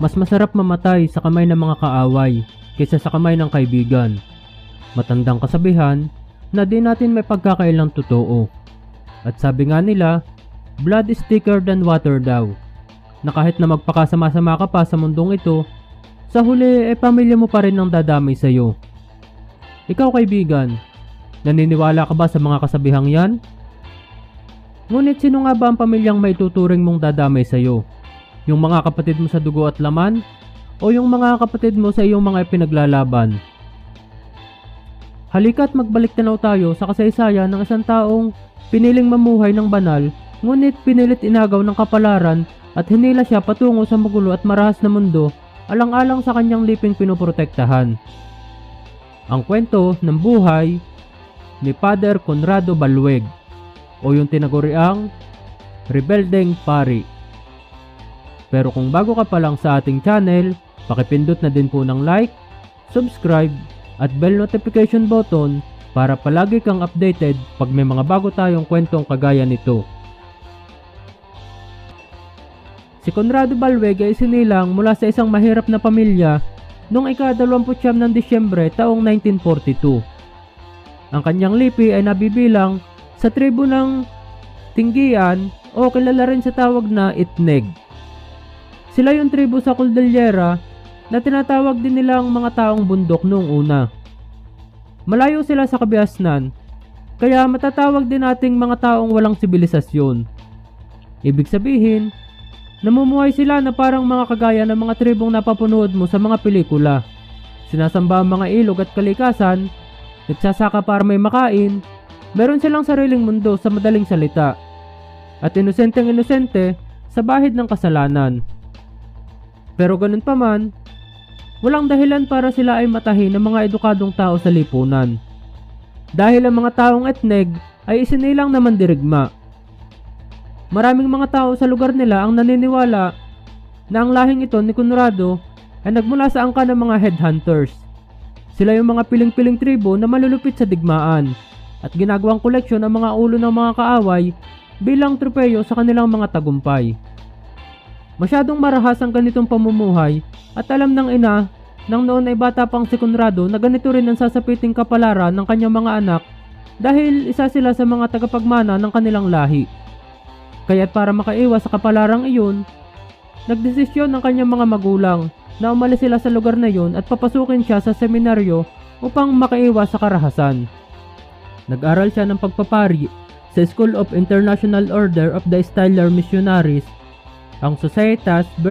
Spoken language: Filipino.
Mas masarap mamatay sa kamay ng mga kaaway kaysa sa kamay ng kaibigan. Matandang kasabihan na di natin may pagkakailang totoo. At sabi nga nila, blood is thicker than water daw. Na kahit na magpakasama-sama ka pa sa mundong ito, sa huli eh pamilya mo pa rin ang dadamay sa iyo. Ikaw kaibigan, naniniwala ka ba sa mga kasabihang yan? Ngunit sino nga ba ang pamilyang may tuturing mong dadamay sa iyo? Yung mga kapatid mo sa dugo at laman? O yung mga kapatid mo sa iyong mga pinaglalaban? Halika't magbalik tanaw tayo sa kasaysayan ng isang taong piniling mamuhay ng banal, ngunit pinilit inagaw ng kapalaran at hinila siya patungo sa magulo at marahas na mundo alang-alang sa kanyang liping pinoprotektahan. Ang kwento ng buhay ni Father Conrado Balweg o yung tinaguriang Rebeldeng Pari. Pero kung bago ka pa lang sa ating channel, pakipindot na din po ng like, subscribe, at bell notification button para palagi kang updated pag may mga bago tayong kwentong kagaya nito. Si Conrado Balweg ay sinilang mula sa isang mahirap na pamilya noong ika-29 ng Disyembre taong 1942. Ang kanyang lipi ay nabibilang sa tribo ng Tinggian o kilala rin sa tawag na Itneg. Sila yung tribo sa Cordillera na tinatawag din nilang mga taong bundok noong una. Malayo sila sa kabiasnan, kaya matatawag din nating mga taong walang sibilisasyon. Ibig sabihin, namumuhay sila na parang mga kagaya ng mga tribong napapunood mo sa mga pelikula. Sinasamba ang mga ilog at kalikasan, nagsasaka para may makain, meron silang sariling mundo sa madaling salita, at inosenteng inosente sa bahid ng kasalanan. Pero ganun pa man, Walang dahilan para sila ay matahin ng mga edukadong tao sa lipunan. Dahil ang mga taong etneg ay isinilang naman dirigma. Maraming mga tao sa lugar nila ang naniniwala na ang lahing ito ni Conrado ay nagmula sa angka ng mga headhunters. Sila yung mga piling-piling tribo na malulupit sa digmaan at ginagawang koleksyon ang mga ulo ng mga kaaway bilang tropeyo sa kanilang mga tagumpay. Masyadong marahas ang ganitong pamumuhay at alam ng ina nang noon ay bata pang si Conrado na ganito rin ang sasapiting kapalaran ng kanyang mga anak dahil isa sila sa mga tagapagmana ng kanilang lahi. Kaya't para makaiwas sa kapalarang iyon, nagdesisyon ng kanyang mga magulang na umalis sila sa lugar na iyon at papasukin siya sa seminaryo upang makaiwas sa karahasan. Nag-aral siya ng pagpapari sa School of International Order of the Stellar Missionaries, ang Societas